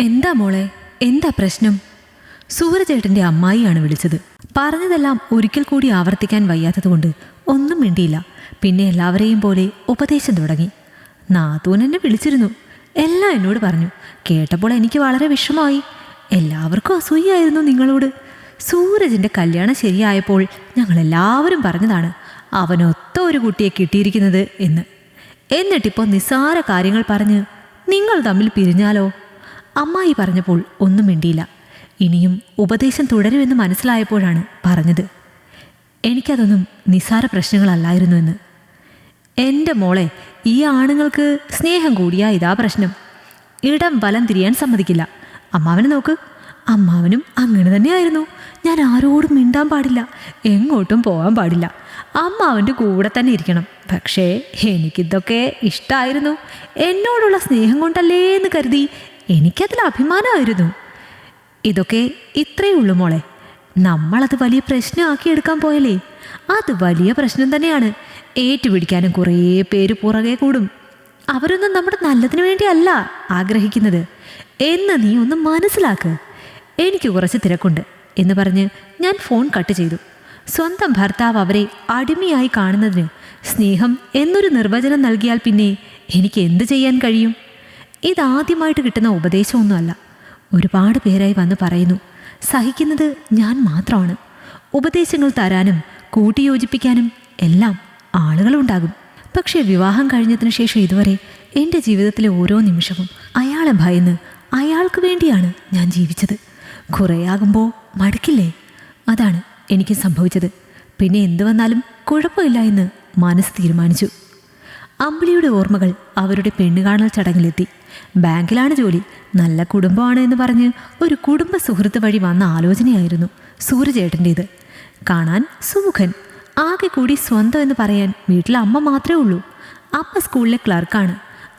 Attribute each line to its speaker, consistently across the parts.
Speaker 1: എന്താ മോളെ? എന്താ പ്രശ്നം? സൂരജേട്ടന്റെ അമ്മായിയാണ് വിളിച്ചത്. പറഞ്ഞതെല്ലാം ഒരിക്കൽ കൂടി ആവർത്തിക്കാൻ വയ്യാത്തതുകൊണ്ട് ഒന്നും മിണ്ടിയില്ല. പിന്നെ എല്ലാവരെയും പോലെ ഉപദേശം തുടങ്ങി. നാത്തൂൻ എന്നെ വിളിച്ചിരുന്നു. എല്ലാം എന്നോട് പറഞ്ഞു. കേട്ടപ്പോൾ എനിക്ക് വളരെ വിഷമമായി. എല്ലാവർക്കും അസൂയായിരുന്നു നിങ്ങളോട്. സൂരജിന്റെ കല്യാണം ശരിയായപ്പോൾ ഞങ്ങളെല്ലാവരും പറഞ്ഞതാണ് അവനൊത്ത ഒരു കുട്ടിയെ കിട്ടിയിരിക്കുന്നത് എന്ന്. എന്നിട്ടിപ്പോൾ നിസ്സാര കാര്യങ്ങൾ പറഞ്ഞ് നിങ്ങൾ തമ്മിൽ പിരിഞ്ഞാലോ? അമ്മായി പറഞ്ഞപ്പോൾ ഒന്നും മിണ്ടിയില്ല. ഇനിയും ഉപദേശം തുടരുമെന്ന് മനസ്സിലായപ്പോഴാണ് പറഞ്ഞത്. എനിക്കതൊന്നും നിസ്സാര പ്രശ്നങ്ങളല്ലായിരുന്നു എന്ന് എന്റെ മോളെ ഈ ആണുങ്ങൾക്ക് സ്നേഹം കൂടിയാ ഇതാ പ്രശ്നം. ഇടം വലം തിരിയാൻ സമ്മതിക്കില്ല. അമ്മാവനെ നോക്ക്. അമ്മാവനും അങ്ങനെ തന്നെയായിരുന്നു. ഞാൻ ആരോടും മിണ്ടാൻ പാടില്ല. എങ്ങോട്ടും പോകാൻ പാടില്ല. അമ്മാവന്റെ കൂടെ തന്നെ ഇരിക്കണം. പക്ഷേ എനിക്കിതൊക്കെ ഇഷ്ടമായിരുന്നു എന്നോടുള്ള സ്നേഹം കൊണ്ടല്ലേ എന്ന് കരുതി എനിക്കതിൽ അഭിമാനമായിരുന്നു. ഇതൊക്കെ ഇത്രയേ ഉള്ളൂ മോളെ. നമ്മളത് വലിയ പ്രശ്നമാക്കി എടുക്കാൻ പോയല്ലേ? അത് വലിയ പ്രശ്നം തന്നെയാണ്. ഏറ്റുപിടിക്കാനും കുറേ പേര് പുറകെ കൂടും. അവരൊന്നും നമ്മുടെ നല്ലതിനു വേണ്ടിയല്ല ആഗ്രഹിക്കുന്നത്. എന്ന് നീ ഒന്ന് മനസ്സിലാക്ക്. എനിക്ക് കുറച്ച് തിരക്കുണ്ട് എന്ന് പറഞ്ഞ് ഞാൻ ഫോൺ കട്ട് ചെയ്തു. സ്വന്തം ഭർത്താവ് അവരെ അടിമയായി കാണുന്നതിന് സ്നേഹം എന്നൊരു നിർവചനം നൽകിയാൽ പിന്നെ എനിക്ക് എന്ത് ചെയ്യാൻ കഴിയും? ഇതാദ്യമായിട്ട് കിട്ടുന്ന ഉപദേശമൊന്നുമല്ല. ഒരുപാട് പേരായി വന്ന് പറയുന്നു സഹിക്കുന്നത് ഞാൻ മാത്രമാണ്. ഉപദേശങ്ങൾ തരാനും കൂട്ടിയോജിപ്പിക്കാനും എല്ലാം ആളുകളുണ്ടാകും. പക്ഷേ വിവാഹം കഴിഞ്ഞതിന് ശേഷം ഇതുവരെ എന്റെ ജീവിതത്തിലെ ഓരോ നിമിഷവും അയാളെ ഭയന്ന് അയാൾക്ക് വേണ്ടിയാണ് ഞാൻ ജീവിച്ചത്. കുറേയാകുമ്പോൾ മടുക്കില്ലേ? അതാണ് എനിക്ക് സംഭവിച്ചത്. പിന്നെ എന്തു വന്നാലും കുഴപ്പമില്ല എന്ന് മനസ്സ് തീരുമാനിച്ചു. അമ്പിളിയുടെ ഓർമ്മകൾ അവരുടെ പെണ്ണുകാണൽ ചടങ്ങിലെത്തി. ബാങ്കിലാണ് ജോലി. നല്ല കുടുംബമാണ് എന്ന് പറഞ്ഞ് ഒരു കുടുംബ സുഹൃത്ത് വഴി വന്ന ആലോചനയായിരുന്നു സൂര്യചേട്ടന്റേത് കാണാൻ സുമുഖൻ. ആകെ കൂടി സ്വന്തം എന്ന് പറയാൻ വീട്ടിൽ അമ്മ മാത്രമേ ഉള്ളൂ. അപ്പ സ്കൂളിലെ ക്ലർക്കാണ്.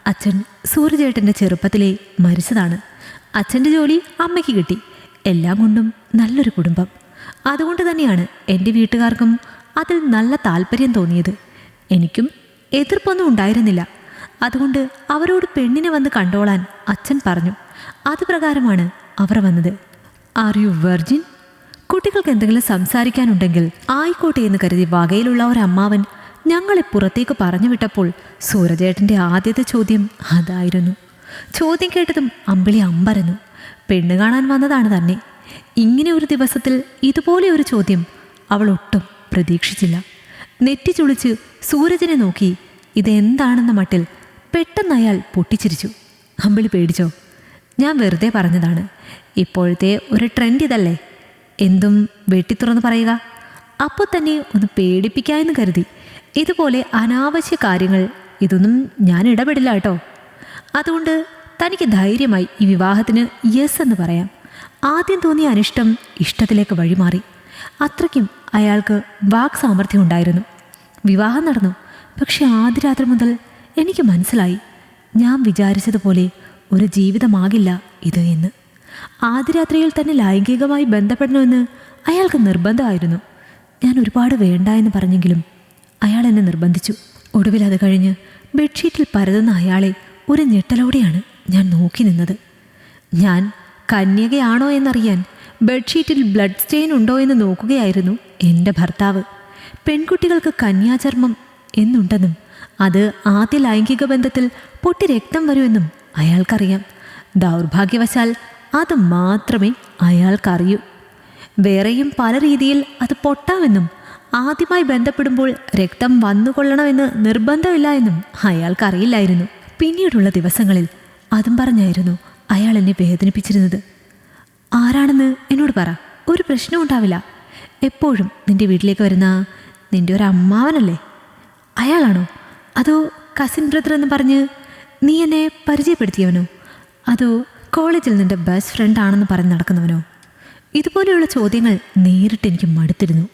Speaker 1: അച്ഛൻ സൂര്യചേട്ടന്റെ ചെറുപ്പത്തിലേ മരിച്ചതാണ്. അച്ഛന്റെ ജോലി അമ്മയ്ക്ക് കിട്ടി. എല്ലാം കൊണ്ടും നല്ലൊരു കുടുംബം. അതുകൊണ്ട് തന്നെയാണ് എന്റെ വീട്ടുകാർക്കും അതിൽ നല്ല താല്പര്യം തോന്നിയത്. എനിക്കും എതിർപ്പൊന്നും ഉണ്ടായിരുന്നില്ല. അതുകൊണ്ട് അവരോട് പെണ്ണിനെ വന്ന് കണ്ടോളാൻ അച്ഛൻ പറഞ്ഞു. അതുപ്രകാരമാണ് അവർ വന്നത്. ആർ യു വെർജിൻ കുട്ടികൾക്ക് എന്തെങ്കിലും സംസാരിക്കാനുണ്ടെങ്കിൽ ആയിക്കോട്ടെ എന്ന് കരുതി വകയിലുള്ള ഒരു അമ്മാവൻ ഞങ്ങളെ പുറത്തേക്ക് പറഞ്ഞു വിട്ടപ്പോൾ സൂരജേട്ടന്റെ ആദ്യത്തെ ചോദ്യം അതായിരുന്നു. ചോദ്യം കേട്ടതും അമ്പിളി അമ്പരന്നു. പെണ്ണ് കാണാൻ വന്നതാണ് തന്നെ. ഇങ്ങനെ ഒരു ദിവസത്തിൽ ഇതുപോലെ ഒരു ചോദ്യം അവൾ ഒട്ടും പ്രതീക്ഷിച്ചില്ല. നെറ്റി ചുളിച്ച് സൂരജനെ നോക്കി ഇതെന്താണെന്ന മട്ടിൽ പെട്ടെന്ന് അയാൾ പൊട്ടിച്ചിരിച്ചു. അമ്പിളി പേടിച്ചോ? ഞാൻ വെറുതെ പറഞ്ഞതാണ്. ഇപ്പോഴത്തെ ഒരു ട്രെൻഡ് ഇതല്ലേ? എന്തും വെട്ടിത്തുറന്ന് പറയുക. അപ്പോൾ തന്നെ ഒന്ന് പേടിപ്പിക്കാമെന്ന് കരുതി. ഇതുപോലെ അനാവശ്യ കാര്യങ്ങൾ ഇതൊന്നും ഞാൻ ഇടപെടില്ല കേട്ടോ. അതുകൊണ്ട് തനിക്ക് ധൈര്യമായി ഈ വിവാഹത്തിന് യെസ് എന്ന് പറയാം. ആദ്യം തോന്നിയ അനിഷ്ടം ഇഷ്ടത്തിലേക്ക് വഴിമാറി. അത്രയ്ക്കും അയാൾക്ക് വാക് സാമർഥ്യം ഉണ്ടായിരുന്നു. വിവാഹം നടന്നു. പക്ഷെ ആദ്യ രാത്രി മുതൽ എനിക്ക് മനസ്സിലായി. ഞാൻ വിചാരിച്ചതുപോലെ ഒരു ജീവിതമാകില്ല ഇത് എന്ന്. ആദ്യ രാത്രിയിൽ തന്നെ ലൈംഗികമായി ബന്ധപ്പെടണമെന്ന് അയാൾക്ക് നിർബന്ധമായിരുന്നു. ഞാൻ ഒരുപാട് വേണ്ട എന്ന് പറഞ്ഞെങ്കിലും അയാൾ എന്നെ നിർബന്ധിച്ചു. ഒടുവിൽ അത് കഴിഞ്ഞ് ബെഡ്ഷീറ്റിൽ പരതുന്ന അയാളെ ഒരു ഞെട്ടലോടെയാണ് ഞാൻ നോക്കി നിന്നത്. ഞാൻ കന്യകയാണോ എന്നറിയാൻ ബെഡ്ഷീറ്റിൽ ബ്ലഡ് സ്റ്റെയിൻ ഉണ്ടോ എന്ന് നോക്കുകയായിരുന്നു എന്റെ ഭർത്താവ്. പെൺകുട്ടികൾക്ക് കന്യാചർമ്മം എന്നുണ്ടെന്നും അത് ആദ്യ ലൈംഗിക ബന്ധത്തിൽ പൊട്ടി രക്തം വരുമെന്നും അയാൾക്കറിയാം. ദൗർഭാഗ്യവശാൽ അത് മാത്രമേ അയാൾക്കറിയൂ. വേറെയും പല രീതിയിൽ അത് പൊട്ടാമെന്നും ആദ്യമായി ബന്ധപ്പെടുമ്പോൾ രക്തം വന്നുകൊള്ളണമെന്ന് നിർബന്ധമില്ല എന്നും അയാൾക്കറിയില്ലായിരുന്നു. പിന്നീടുള്ള ദിവസങ്ങളിൽ അതും പറഞ്ഞായിരുന്നു അയാൾ എന്നെ വേദനിപ്പിച്ചിരുന്നത്. ആരാണെന്ന് എന്നോട് പറ ഒരു പ്രശ്നവും ഉണ്ടാവില്ല. എപ്പോഴും നിന്റെ വീട്ടിലേക്ക് വരുന്ന നിന്റെ ഒരു അമ്മാവനല്ലേ? അയാളാണോ? അതോ കസിൻ ബ്രദർ എന്ന് പറഞ്ഞ് നീ എന്നെ പരിചയപ്പെടുത്തിയവനോ? അതോ കോളേജിൽ നിന്റെ ബെസ്റ്റ് ഫ്രണ്ട് ആണെന്ന് പറഞ്ഞ് നടക്കുന്നവനോ? ഇതുപോലെയുള്ള ചോദ്യങ്ങൾ നേരിട്ട് എനിക്ക് മടുത്തിരുന്നു.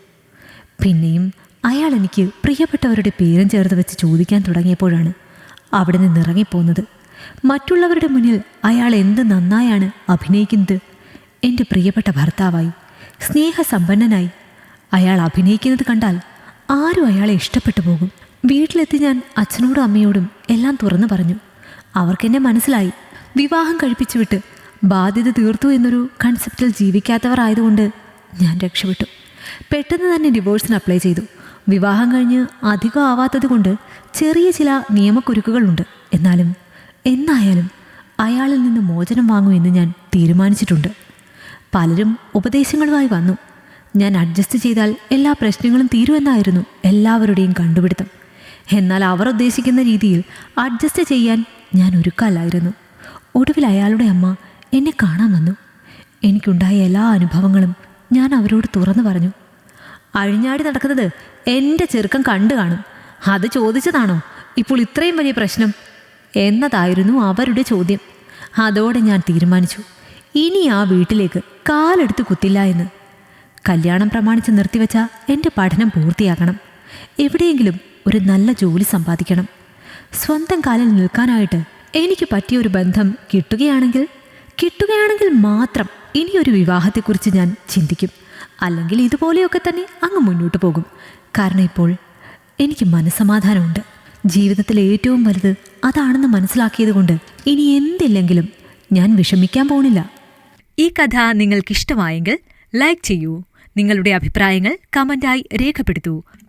Speaker 1: പിന്നെയും അയാൾ എനിക്ക് പ്രിയപ്പെട്ടവരുടെ പേരും ചേർത്ത് വെച്ച് ചോദിക്കാൻ തുടങ്ങിയപ്പോഴാണ് അവിടെ നിന്ന് ഇറങ്ങിപ്പോകുന്നത് മറ്റുള്ളവരുടെ മുന്നിൽ അയാൾ എന്ത് നന്നായാണ് അഭിനയിക്കുന്നത്? എന്റെ പ്രിയപ്പെട്ട ഭർത്താവായി സ്നേഹസമ്പന്നനായി. അയാൾ അഭിനയിക്കുന്നത് കണ്ടാൽ ആരും അയാളെ ഇഷ്ടപ്പെട്ടു പോകും. വീട്ടിലെത്തി ഞാൻ അച്ഛനോടും അമ്മയോടും എല്ലാം തുറന്നു പറഞ്ഞു. അവർക്കെന്നെ മനസ്സിലായി. വിവാഹം കഴിപ്പിച്ചു വിട്ട് ബാധ്യത തീർത്തു എന്നൊരു കൺസെപ്റ്റിൽ ജീവിക്കാത്തവർ ആയതുകൊണ്ട് ഞാൻ രക്ഷപ്പെട്ടു. പെട്ടെന്ന് തന്നെ ഡിവോഴ്സിന് അപ്ലൈ ചെയ്തു. വിവാഹം കഴിഞ്ഞ് അധികം ആവാത്തതുകൊണ്ട് ചെറിയ ചില നിയമക്കുരുക്കുകളുണ്ട്. എന്നാലും എന്നായാലും അയാളിൽ നിന്ന് മോചനം വാങ്ങുമെന്ന് ഞാൻ തീരുമാനിച്ചിട്ടുണ്ട്. പലരും ഉപദേശങ്ങളുമായി വന്നു. ഞാൻ അഡ്ജസ്റ്റ് ചെയ്താൽ എല്ലാ പ്രശ്നങ്ങളും തീരുമെന്നായിരുന്നു എല്ലാവരുടെയും കണ്ടുപിടുത്തം. എന്നാൽ അവർ ഉദ്ദേശിക്കുന്ന രീതിയിൽ അഡ്ജസ്റ്റ് ചെയ്യാൻ ഞാൻ ഒരുക്കല്ലായിരുന്നു. ഒടുവിൽ അയാളുടെ അമ്മ എന്നെ കാണാൻ വന്നു. എനിക്കുണ്ടായ എല്ലാ അനുഭവങ്ങളും ഞാൻ അവരോട് തുറന്നു പറഞ്ഞു. അഴിഞ്ഞാടി നടക്കുന്നത് എന്റെ ചെറുക്കം കണ്ടു കാണും. അത് ചോദിച്ചതാണോ? ഇപ്പോൾ ഇത്രയും വലിയ പ്രശ്നം? എന്നതായിരുന്നു അവരുടെ ചോദ്യം. അതോടെ ഞാൻ തീരുമാനിച്ചു. ഇനി ആ വീട്ടിലേക്ക് കാലെടുത്ത് കുത്തില്ല എന്ന്. കല്യാണം പ്രമാണിച്ച് നിർത്തിവെച്ച എന്റെ പഠനം പൂർത്തിയാക്കണം. എവിടെയെങ്കിലും ഒരു നല്ല ജോലി സമ്പാദിക്കണം. സ്വന്തം കാലിൽ നിൽക്കാനായിട്ട് എനിക്ക് പറ്റിയ ഒരു ബന്ധം കിട്ടുകയാണെങ്കിൽ കിട്ടുകയാണെങ്കിൽ മാത്രം ഇനിയൊരു വിവാഹത്തെക്കുറിച്ച് ഞാൻ ചിന്തിക്കും. അല്ലെങ്കിൽ ഇതുപോലെയൊക്കെ തന്നെ അങ്ങ് മുന്നോട്ട് പോകും. കാരണം ഇപ്പോൾ എനിക്ക് മനസ്സമാധാനമുണ്ട്. ജീവിതത്തിൽ ഏറ്റവും വലുത് അതാണെന്ന് മനസ്സിലാക്കിയത് കൊണ്ട് ഇനി എന്തില്ലെങ്കിലും ഞാൻ വിഷമിക്കാൻ പോണില്ല. ഈ കഥ നിങ്ങൾക്കിഷ്ടമായെങ്കിൽ ലൈക്ക് ചെയ്യൂ. നിങ്ങളുടെ അഭിപ്രായങ്ങൾ കമന്റായി രേഖപ്പെടുത്തൂ.